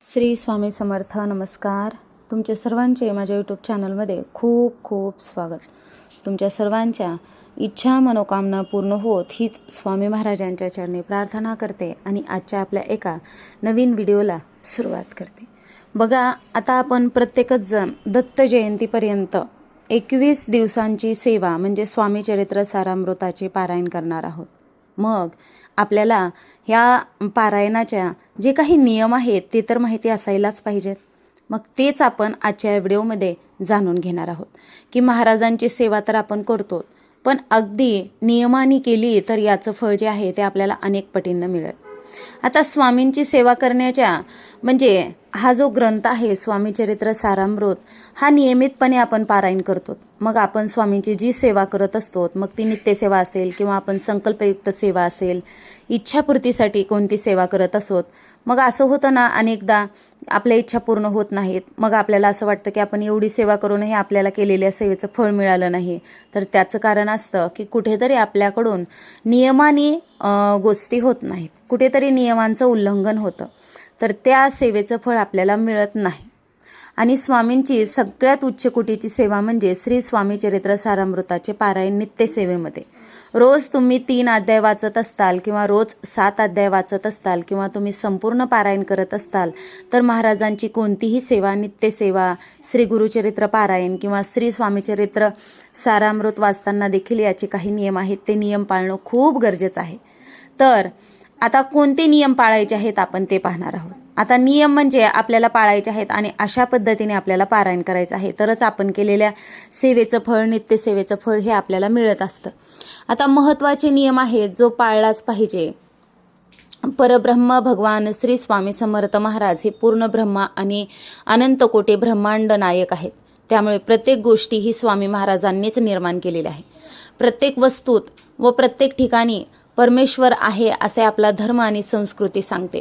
श्री स्वामी समर्थ नमस्कार. तुमच्या सर्वांचे माझ्या यूट्यूब चॅनलमध्ये खूप खूप स्वागत. तुमच्या सर्वांच्या इच्छा मनोकामना पूर्ण होत हीच स्वामी महाराजांच्या चरणी प्रार्थना करते आणि आजच्या आपल्या एका नवीन व्हिडिओला सुरुवात करते. बघा आता आपण प्रत्येकच जण दत्त जयंतीपर्यंत एकवीस दिवसांची सेवा म्हणजे स्वामी चरित्र सारामृताचे पारायण करणार आहोत. मग आपल्याला ह्या पारायणाच्या जे काही नियम आहेत ते तर माहिती असायलाच पाहिजेत. मग तेच आपण आजच्या व्हिडिओमध्ये जाणून घेणार आहोत की महाराजांची सेवा तर आपण करतो पण अगदी नियमाने केली तर याचं फळ जे आहे ते आपल्याला अनेक पटींना मिळेल. आता स्वामींची सेवा करण्याच्या म्हणजे हा जो ग्रंथ आहे स्वामी चरित्र सारामृत हा नियमितपणे आपण पारायण करतो. मग आपण स्वामींची जी सेवा करत असतो मग ती नित्यसेवा असेल किंवा आपण संकल्पयुक्त सेवा असेल इच्छापूर्तीसाठी कोणती सेवा करत असोत मग असं होतं ना अनेकदा आपल्या इच्छा पूर्ण होत नाहीत. मग आपल्याला असं वाटतं की आपण एवढी सेवा करूनही आपल्याला केलेल्या सेवेचं फळ मिळालं नाही. तर त्याचं कारण असतं की कुठेतरी आपल्याकडून नियमाने गोष्टी होत नाहीत. कुठेतरी नियमांचं उल्लंघन होतं. तर त्या सेवेचं फळ आपल्याला मिळत नाही. आणि स्वामींची सगळ्यात उच्चकोटीची सेवा म्हणजे श्री स्वामी चरित्र सारामृताचे पारायण नित्य सेवेमध्ये. रोज तुम्ही तीन अध्याय वाचत असताल किंवा रोज सात अध्याय वाचत असताल किंवा तुम्ही संपूर्ण पारायण करत असताल तर महाराजांची कोणतीही सेवा नित्यसेवा श्री गुरुचरित्र पारायण किंवा श्री स्वामीचरित्र सारामृत वाचताना देखील याचे काही नियम आहेत. ते नियम पाळणं खूप गरजेचं आहे. तर आता कोणते नियम पाळायचे आहेत आपण ते पाहणार आहोत. आता नियम म्हणजे आपल्याला पाळायचे आहेत आणि अशा पद्धतीने आपल्याला पारायण करायचं आहे. तरच आपण केलेल्या सेवेचं फळ नित्य सेवेचं फळ हे आपल्याला मिळत असतं. आता महत्त्वाचे नियम आहेत जो पाळलाच पाहिजे. परब्रह्म भगवान श्री स्वामी समर्थ महाराज हे पूर्ण ब्रह्मा आणि अनंत कोटे ब्रह्मांड नायक आहेत. त्यामुळे प्रत्येक गोष्टी ही स्वामी महाराजांनीच निर्माण केलेल्या आहे प्रत्येक वस्तूत व प्रत्येक ठिकाणी परमेश्वर आहे असे आपला धर्म आणि संस्कृती सांगते.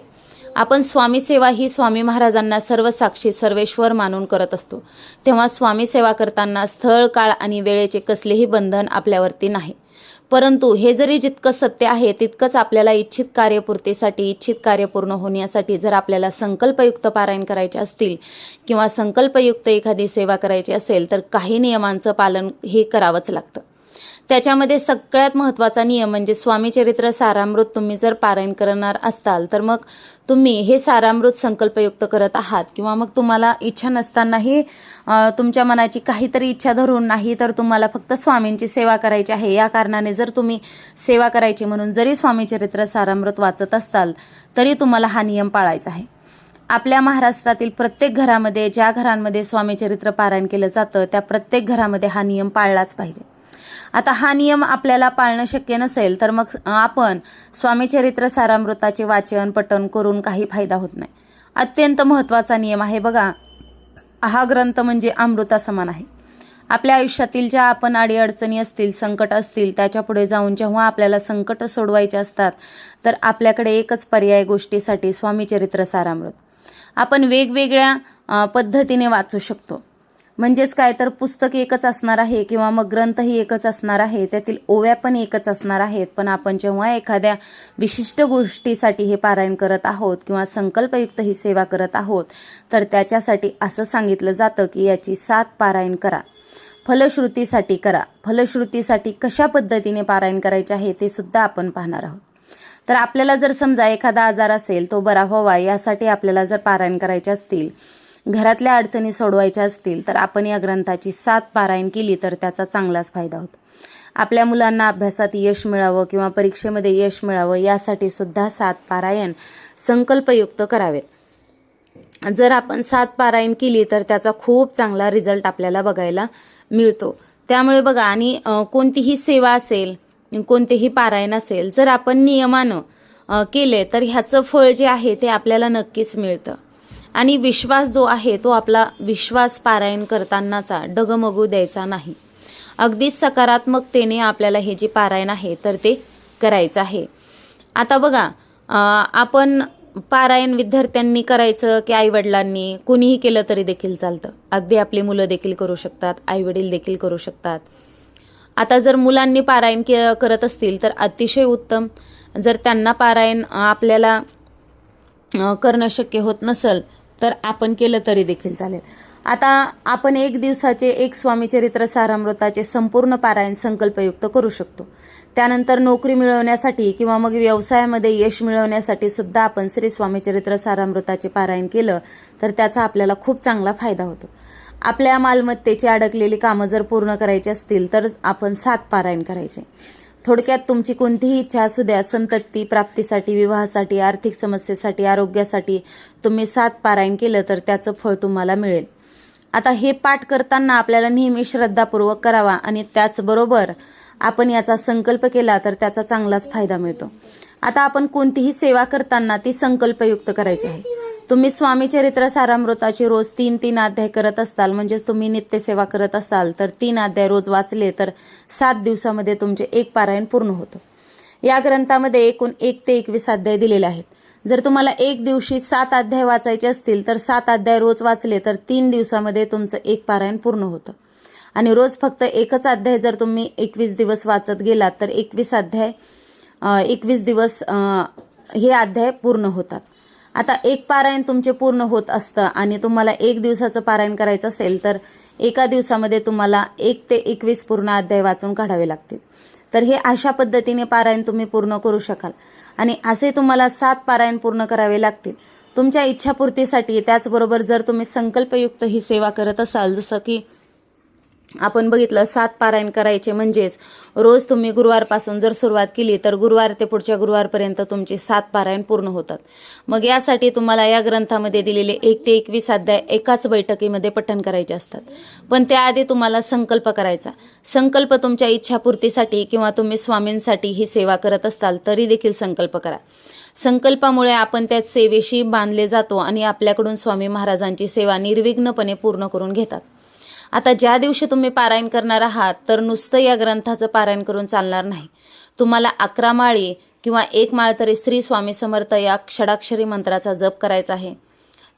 आपण स्वामी सेवा ही स्वामी महाराजांना सर्व साक्षी सर्वेश्वर मानून करत असतो. तेव्हा स्वामी सेवा करताना स्थळ काळ आणि वेळेचे कसलेही बंधन आपल्यावरती नाही. परंतु हे जरी जितकं सत्य आहे तितकंच आपल्याला इच्छित कार्यपूर्तीसाठी इच्छित कार्य पूर्ण होण्यासाठी जर आपल्याला संकल्पयुक्त पारायण करायचे असतील किंवा संकल्पयुक्त एखादी सेवा करायची असेल तर काही नियमांचं पालन हे करावंच लागतं. त्याच्यामध्ये सगळ्यात महत्त्वाचा नियम म्हणजे स्वामी चरित्र सारामृत तुम्ही जर पारायण करणार असताल तर मग तुम्ही हे सारामृत संकल्पयुक्त करत आहात किंवा मग तुम्हाला इच्छा नसतानाही तुमच्या मनाची काहीतरी इच्छा धरून नाही तर तुम्हाला फक्त स्वामींची सेवा करायची आहे. या कारणाने जर तुम्ही सेवा करायची म्हणून जरी स्वामी चरित्र सारामृत वाचत असताल तरी तुम्हाला हा नियम पाळायचा आहे. आपल्या महाराष्ट्रातील प्रत्येक घरामध्ये ज्या घरांमध्ये स्वामी चरित्र पारायण केलं जातं त्या प्रत्येक घरामध्ये हा नियम पाळलाच पाहिजे. आता हा नियम आपल्याला पाळणं शक्य नसेल तर मग आपण स्वामीचरित्र सारामृताचे वाचन पठण करून काही फायदा होत नाही. अत्यंत महत्त्वाचा नियम आहे बघा. हा ग्रंथ म्हणजे अमृता समान आहे. आपल्या आयुष्यातील ज्या आपण अडीअडचणी असतील संकट असतील त्याच्या पुढे जाऊन जेव्हा आपल्याला संकट सोडवायचे असतात तर आपल्याकडे एकच पर्याय गोष्टीसाठी स्वामीचरित्र सारामृत. आपण वेगवेगळ्या पद्धतीने वाचू शकतो. म्हणजेच काय तर पुस्तक एकच असणार आहे किंवा मग ग्रंथही एकच असणार आहे त्यातील ओव्या पण एकच असणार आहेत. पण आपण जेव्हा एखाद्या विशिष्ट गोष्टीसाठी हे पारायण करत आहोत किंवा संकल्पयुक्त ही सेवा करत आहोत तर त्याच्यासाठी असं सांगितलं जातं की याची सात पारायण करा. फलश्रुतीसाठी करा. फलश्रुतीसाठी कशा पद्धतीने पारायण करायचे आहे ते सुद्धा आपण पाहणार आहोत. तर आपल्याला जर समजा एखादा आजार असेल तो बरा व्हावा यासाठी आपल्याला जर पारायण करायचे असतील घरातल्या अडचणी सोडवायच्या असतील तर आपण या ग्रंथाची सात पारायण केली तर त्याचा चांगलाच फायदा होतो. आपल्या मुलांना अभ्यासात यश मिळावं किंवा परीक्षेमध्ये यश मिळावं यासाठी सुद्धा सात पारायण संकल्पयुक्त करावेत जर आपण सात पारायण केली तर त्याचा खूप चांगला रिझल्ट आपल्याला बघायला मिळतो. त्यामुळे बघा आणि कोणतीही सेवा असेल कोणतेही पारायण असेल जर आपण नियमानं केले तर ह्याचं फळ जे आहे ते आपल्याला नक्कीच मिळतं. आणि विश्वास जो आहे तो आपला विश्वास पारायण करतानाचा डगमगू द्यायचा नाही. अगदी सकारात्मकतेने आपल्याला हे जे पारायण आहे तर ते करायचं आहे. आता बघा आपण पारायण विद्यार्थ्यांनी करायचं की आईवडिलांनी कुणीही केलं तरी देखील चालतं. अगदी आपली मुलं देखील करू शकतात आईवडील देखील करू शकतात. आता जर मुलांनी पारायण के करत असतील तर अतिशय उत्तम. जर त्यांना पारायण आपल्याला करणं शक्य होत नसेल तर आपण केलं तरी देखील चालेल. आता आपण एक दिवसाचे एक स्वामीचरित्र सारामृताचे संपूर्ण पारायण संकल्पयुक्त करू शकतो. त्यानंतर नोकरी मिळवण्यासाठी किंवा मग व्यवसायामध्ये यश मिळवण्यासाठी सुद्धा आपण श्री स्वामीचरित्र सारामृताचे पारायण केलं तर त्याचा आपल्याला खूप चांगला फायदा होतो. आपल्या मालमत्तेची अडकलेली कामं जर पूर्ण करायची असतील तर आपण सात पारायण करायचे. थोडक्यात तुमची कोणतीही इच्छा असू द्या संतती प्राप्तीसाठी विवाहासाठी आर्थिक समस्येसाठी आरोग्यासाठी तुम्ही सात पारायण केलं तर त्याचं फळ तुम्हाला मिळेल. आता हे पाठ करताना आपल्याला नेहमी श्रद्धापूर्वक करावा आणि त्याचबरोबर आपण याचा संकल्प केला तर त्याचा चांगलाच फायदा मिळतो. आता आपण कोणतीही सेवा करताना ती संकल्पयुक्त करायची आहे. तुम्ही स्वामी चरित्र सारामृताची रोज तीन तीन अध्याय करत असताल म्हणजेच तुम्ही नित्यसेवा करत असाल तर तीन अध्याय रोज वाचले तर सात दिवसामध्ये तुमचे एक पारायण पूर्ण होतं. या ग्रंथामध्ये एकूण एक ते एकवीस अध्याय दिलेले आहेत. जर तुम्हाला एक दिवशी सात अध्याय वाचायचे असतील तर सात अध्याय रोज वाचले तर तीन दिवसामध्ये तुमचं एक पारायण पूर्ण होतं. आणि रोज फक्त एकच अध्याय जर तुम्ही एकवीस दिवस वाचत गेलात तर एकवीस अध्याय एकवीस दिवस हे अध्याय पूर्ण होतात. आता एक पारायण तुमचे पूर्ण होत असतं आणि तुम्हाला एक दिवसाचं पारायण करायचं असेल तर एका दिवसामध्ये तुम्हाला एक ते एकवीस पूर्ण अध्याय वाचून काढावे लागतील. तर हे अशा पद्धतीने पारायण तुम्ही पूर्ण करू शकाल. आणि असे तुम्हाला सात पारायण पूर्ण करावे लागतील. तुमच्या इच्छापूर्तीसाठी त्याचबरोबर जर तुम्ही संकल्पयुक्त ही सेवा करत असाल जसं की आपण बघितलं सात पारायण करायचे म्हणजेच रोज तुम्ही गुरुवारपासून जर सुरुवात केली तर गुरुवार ते पुढच्या गुरुवारपर्यंत तुमची सात पारायण पूर्ण होतात. मग यासाठी तुम्हाला या ग्रंथामध्ये दिलेले एक ते एकवीस अध्याय एकाच बैठकीमध्ये पठण करायचे असतात. पण त्याआधी तुम्हाला संकल्प करायचा. संकल्प तुमच्या इच्छापूर्तीसाठी किंवा तुम्ही स्वामींसाठी ही सेवा करत असताल तरी देखील संकल्प करा. संकल्पामुळे आपण त्या सेवेशी बांधले जातो आणि आपल्याकडून स्वामी महाराजांची सेवा निर्विघ्नपणे पूर्ण करून घेतात. आता ज्या दिवशी तुम्ही पारायण करणार आहात तर नुसतं या ग्रंथाचं पारायण करून चालणार नाही. तुम्हाला अकरा माळी किंवा एक माळ तरी श्री स्वामी समर्थ या षडाक्षरी मंत्राचा जप करायचा आहे.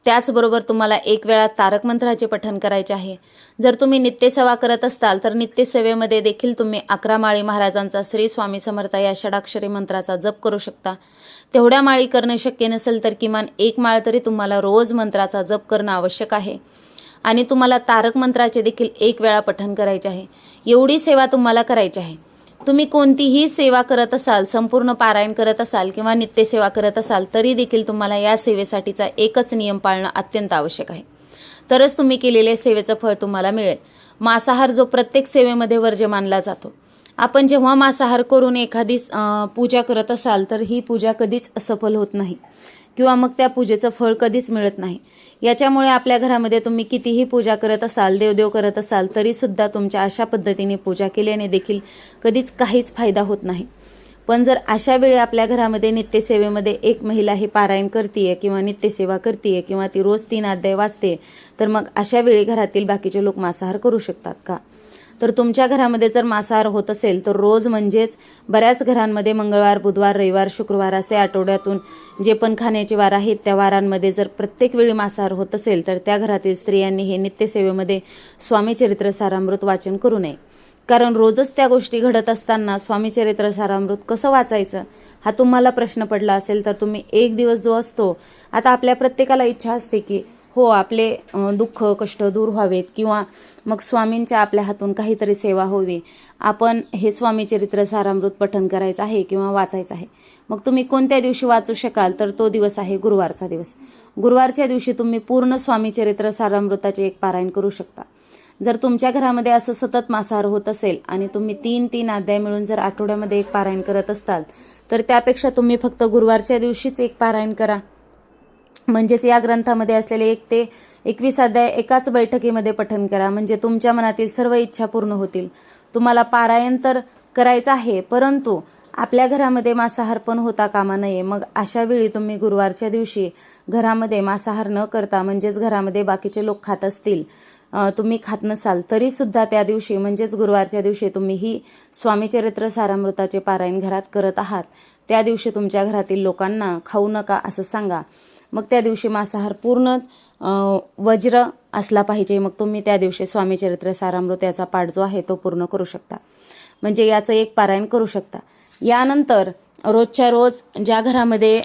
त्याचबरोबर तुम्हाला एक वेळा तारक मंत्राचे पठण करायचे आहे. जर तुम्ही नित्यसेवा करत असताल तर नित्यसेवेमध्ये देखील तुम्ही अकरा माळी महाराजांचा श्री स्वामी समर्थ या षडाक्षरी मंत्राचा जप करू शकता. तेवढ्या माळी करणं शक्य नसेल तर किमान एक माळ तरी तुम्हाला रोज मंत्राचा जप करणं आवश्यक आहे. आणि तुम्हाला तारक मंत्राचे देखील एक वेळा पठण करायचे आहे. एवढी सेवा तुम्हाला करायची आहे. तुम्ही कोणतीही सेवा करत असाल संपूर्ण पारायण करत असाल किंवा नित्यसेवा करत असाल तरी देखील तुम्हाला या सेवेसाठीचा एकच नियम पाळणं अत्यंत आवश्यक आहे. तरच तुम्ही केलेल्या सेवेचं फळ तुम्हाला मिळेल. मांसाहार जो प्रत्येक सेवेमध्ये वर्ज्य मानला जातो. आपण जेव्हा मांसाहार करून एखादी पूजा करत असाल तर ही पूजा कधीच असफल होत नाही. किंवा मग त्या पूजेचं फळ कधीच मिळत नाही. याच्यामुळे आपल्या घरामध्ये तुम्ही कितीही पूजा करत असाल देवदेव करत असाल तरीसुद्धा तुमच्या अशा पद्धतीने पूजा केल्याने देखील कधीच काहीच फायदा होत नाही. पण जर अशा वेळी आपल्या घरामध्ये नित्यसेवेमध्ये एक महिला हे पारायण करते किंवा नित्यसेवा करते किंवा ती रोज तीन अध्याय वाचते तर मग अशा वेळी घरातील बाकीचे लोक मांसाहार करू शकतात का? तर तुमच्या घरामध्ये जर मांसाहार होत असेल तर रोज म्हणजेच बऱ्याच घरांमध्ये मंगळवार बुधवार रविवार शुक्रवार असे आठवड्यातून जे पण खाण्याचे वार आहेत त्या वारांमध्ये जर प्रत्येक वेळी मांसाहार होत असेल तर त्या घरातील स्त्रियांनी हे नित्यसेवेमध्ये स्वामीचरित्र सारामृत वाचन करू नये. कारण रोजच त्या गोष्टी घडत असताना स्वामीचरित्र सारामृत कसं वाचायचं? हा तुम्हाला प्रश्न पडला असेल तर तुम्ही एक दिवस जो असतो आता आपल्या प्रत्येकाला इच्छा असते की हो आपले दुःख कष्ट दूर व्हावेत किंवा मग स्वामींच्या आपल्या हातून काहीतरी सेवा होवी. आपण हे स्वामी चरित्र सारामृत पठन करायचं आहे किंवा वाचायचं आहे. मग तुम्ही कोणत्या दिवशी वाचू शकाल तर तो दिवस आहे गुरुवारचा दिवस. गुरुवारच्या दिवशी तुम्ही पूर्ण स्वामी चरित्र सारामृताचे एक पारायण करू शकता. जर तुमच्या घरामध्ये असं सतत मांसाहार होत असेल आणि तुम्ही तीन तीन अध्याय मिळून जर आठवड्यामध्ये एक पारायण करत असताल तर त्यापेक्षा तुम्ही फक्त गुरुवारच्या दिवशीच एक पारायण करा. म्हणजेच या ग्रंथामध्ये असलेले एक ते एकवीस अध्याय एकाच बैठकीमध्ये पठन करा. म्हणजे तुमच्या मनातील सर्व इच्छा पूर्ण होतील. तुम्हाला पारायण तर करायचं आहे परंतु आपल्या घरामध्ये मांसाहार पण होता कामा नये. मग अशा वेळी तुम्ही गुरुवारच्या दिवशी घरामध्ये मांसाहार न करता म्हणजेच घरामध्ये बाकीचे लोक खात असतील तुम्ही खात नसाल तरीसुद्धा त्या दिवशी म्हणजेच गुरुवारच्या दिवशी तुम्ही ही स्वामीचरित्र सारामृताचे पारायण घरात करत आहात. त्या दिवशी तुमच्या घरातील लोकांना खाऊ नका असं सांगा. मग त्या दिवशी मांसाहार पूर्ण वज्र असला पाहिजे. मग तुम्ही त्या दिवशी स्वामीचरित्र सारामृत याचा पाठ जो आहे तो पूर्ण करू शकता. म्हणजे याचं एक पारायण करू शकता. यानंतर रोजच्या रोज ज्या घरामध्ये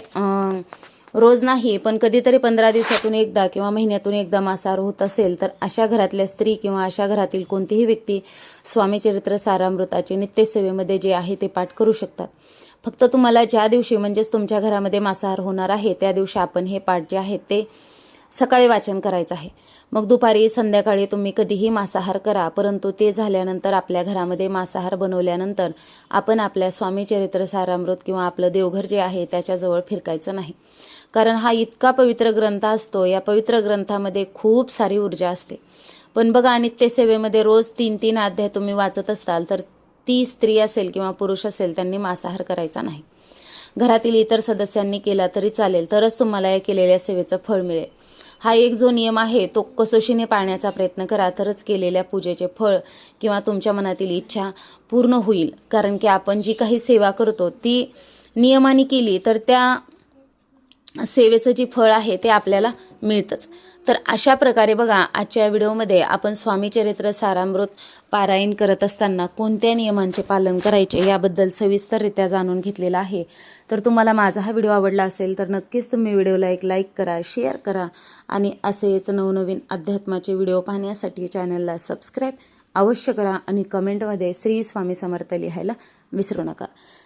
रोज नाही पण कधीतरी पंधरा दिवसातून एकदा किंवा महिन्यातून एकदा मांसाहार होत असेल तर अशा घरातल्या स्त्री किंवा अशा घरातील कोणतीही व्यक्ती स्वामीचरित्र सारामृताचे नित्यसेवेमध्ये जे आहे ते पाठ करू शकतात. फक्त तुम्हाला ज्या दिवशी म्हणजेच तुमच्या घरामध्ये मांसाहार होणार आहे त्या दिवशी आपण हे पाठ जे आहेत ते सकाळी वाचन करायचं आहे. मग दुपारी संध्याकाळी तुम्ही कधीही मांसाहार करा परंतु ते झाल्यानंतर आपल्या घरामध्ये मांसाहार बनवल्यानंतर आपण आपल्या स्वामी चरित्र सारामृत किंवा आपलं देवघर जे आहे त्याच्याजवळ फिरकायचं नाही. कारण हा इतका पवित्र ग्रंथ असतो या पवित्र ग्रंथामध्ये खूप सारी ऊर्जा असते. पण बघा नित्यसेवेमध्ये रोज तीन तीन अध्याय तुम्ही वाचत असाल तर ती स्त्री असेल किंवा पुरुष असेल त्यांनी मांसाहार करायचा नाही. घरातील इतर सदस्यांनी केला तरी चालेल तरच तुम्हाला या केलेल्या सेवेचं फळ मिळेल. हा एक जो नियम आहे तो कसोशीने पाळण्याचा प्रयत्न करा तरच केलेल्या पूजेचे फळ किंवा तुमच्या मनातील इच्छा पूर्ण होईल. कारण की आपण जी काही सेवा करतो ती नियमाने केली तर त्या सेवेचं जे फळ आहे ते आपल्याला मिळतंच. तर अशा प्रकारे बघा आजच्या व्हिडिओमध्ये आपण स्वामी चरित्र सारामृत पारायण करत असताना कोणत्या नियमांचे पालन करायचे याबद्दल सविस्तररित्या जाणून घेतलेलं आहे. तर तुम्हाला माझा हा व्हिडिओ आवडला असेल तर नक्कीच तुम्ही व्हिडिओला एक लाईक करा शेअर करा आणि असेच नवनवीन अध्यात्माचे व्हिडिओ पाहण्यासाठी चॅनलला सबस्क्राईब अवश्य करा आणि कमेंटमध्ये श्री स्वामी समर्थ लिहायला विसरू नका.